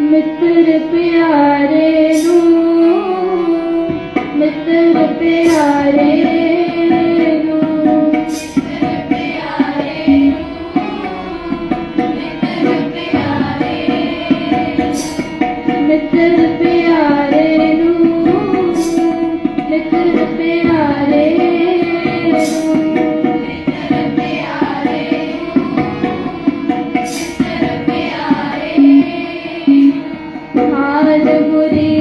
ਮਿੱਤਰ ਪਿਆਰੇ ਨੂੰ ਮਿੱਤਰ ਪਿਆਰੇ ਨੂੰ பாதமுரே